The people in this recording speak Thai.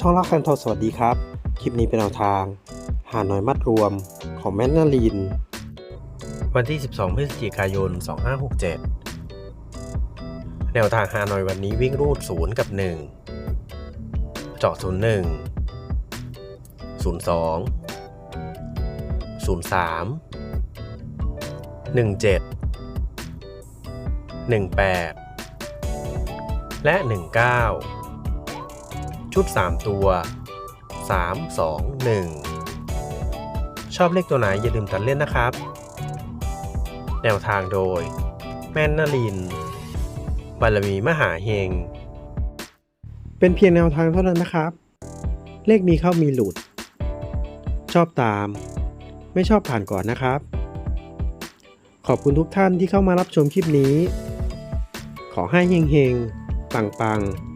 ช่องรักแฟนทอสวัสดีครับ คลิปนี้เป็นแนวทาง หาหน้อยมัดรวมของแมนนาลีน วันที่ 12 พฤศจิกายน 2567 แนวทางหาหน้อยวันนี้วิ่งรูด 0 กับ 1 เจาะ 01 02 03 17 18 และ 19 ชุด 3 ตัว 3 2 1 ชอบเลขตัวไหนอย่าลืมตัดเล่นนะครับ แนวทางโดย แมนนาลิน บารมีมหาเฮง เป็นเพียงแนวทางเท่านั้นนะครับ เลขมีเข้ามีหลุด ชอบตาม ไม่ชอบผ่านก่อนนะครับ ขอบคุณทุกท่านที่เข้ามารับชมคลิปนี้ ขอให้เฮงเฮงปังปังๆ